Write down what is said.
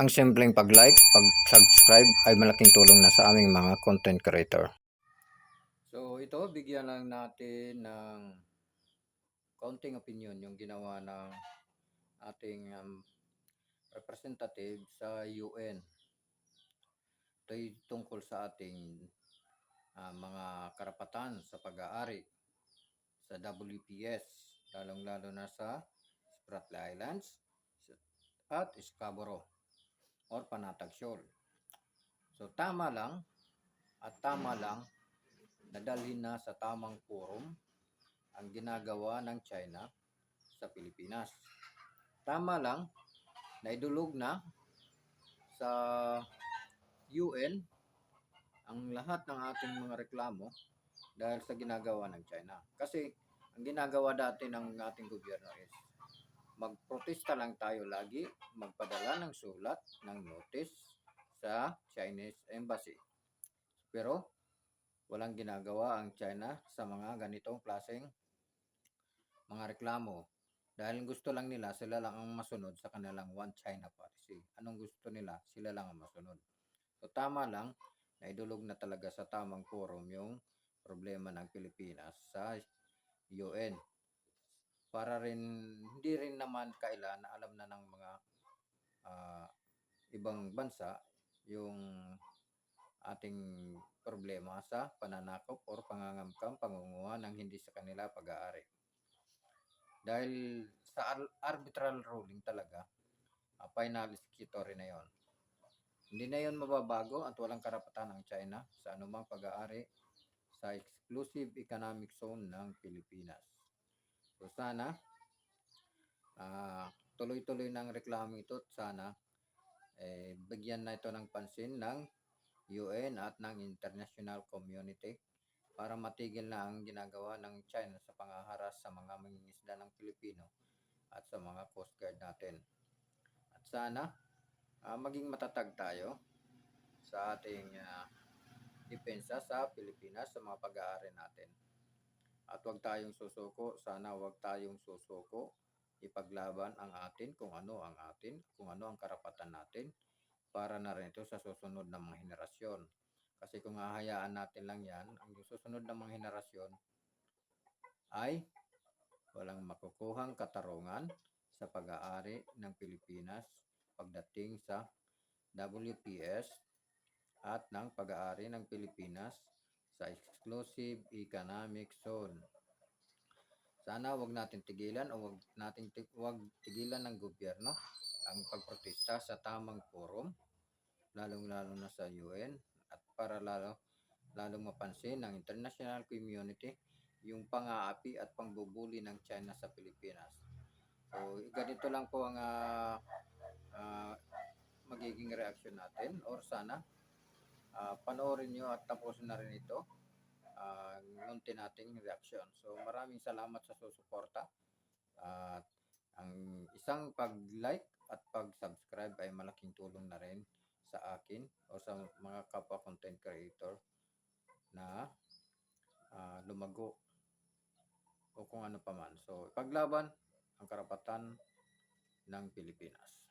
Ang simpleng pag-like, pag-subscribe ay malaking tulong na sa aming mga content creator. So ito, bigyan lang natin ng kaunting opinion yung ginawa ng ating um, representative sa UN. Ito tungkol sa ating ah, mga karapatan sa pag-aari sa WPS, lalong-lalo na sa Spratly Islands at Scarborough or Panatag Shoal. So tama lang at tama lang nadalhin na sa tamang forum ang ginagawa ng China sa Pilipinas. Tama lang naidulog na sa UN ang lahat ng ating mga reklamo dahil sa ginagawa ng China. Kasi ang ginagawa dati ng ating gobyerno is magprotesta lang tayo lagi, magpadala ng sulat, ng notice sa Chinese Embassy. Pero walang ginagawa ang China sa mga ganitong klaseng mga reklamo. Dahil gusto lang nila, sila lang ang masunod sa kanilang One China policy. Anong gusto nila, sila lang ang masunod. So tama lang, naidulog na talaga sa tamang forum yung problema ng Pilipinas sa UN para rin hindi rin naman kailan na alam na ng mga ah, ibang bansa yung ating problema sa pananakop or pangangamkam pangunguha ng hindi sa kanila pag-aari. Dahil sa ar- arbitral ruling talaga, uh, final executory na yon. Hindi na yon mababago at walang karapatan ng China sa anumang pag-aari sa exclusive economic zone ng Pilipinas. So sana ah, tuloy-tuloy ng reklamo ito at sana eh, bigyan na ito ng pansin ng UN at ng international community para matigil na ang ginagawa ng China sa pangaharas sa mga mangingisda ng Pilipino at sa mga coast guard natin. At sana ah, maging matatag tayo sa ating ah, depensa sa Pilipinas sa mga pag-aari natin. At huwag tayong susuko, sana huwag tayong susuko ipaglaban ang atin kung ano ang atin, kung ano ang karapatan natin para na rin ito sa susunod na mga henerasyon. Kasi kung hahayaan natin lang yan, ang susunod na mga henerasyon ay walang makukuhang katarungan sa pag-aari ng Pilipinas pagdating sa WPS at ng pag-aari ng Pilipinas sa exclusive economic zone. Sana wag natin tigilan o wag natin ti- wag tigilan ng gobyerno ang pagprotesta sa tamang forum lalong-lalo na sa UN at para lalo lalong mapansin ng international community yung pang-aapi at pangbubuli ng China sa Pilipinas. So, ganito lang po ang ah, ah, magiging reaksyon natin or sana ah, panoorin nyo at tapusin na rin ito ang munti nating reaksyon. So maraming salamat sa susuporta. At ang isang pag-like at pag-subscribe ay malaking tulong na rin sa akin o sa mga kapwa content creator na ah, lumago o kung ano pa man. So paglaban ang karapatan ng Pilipinas.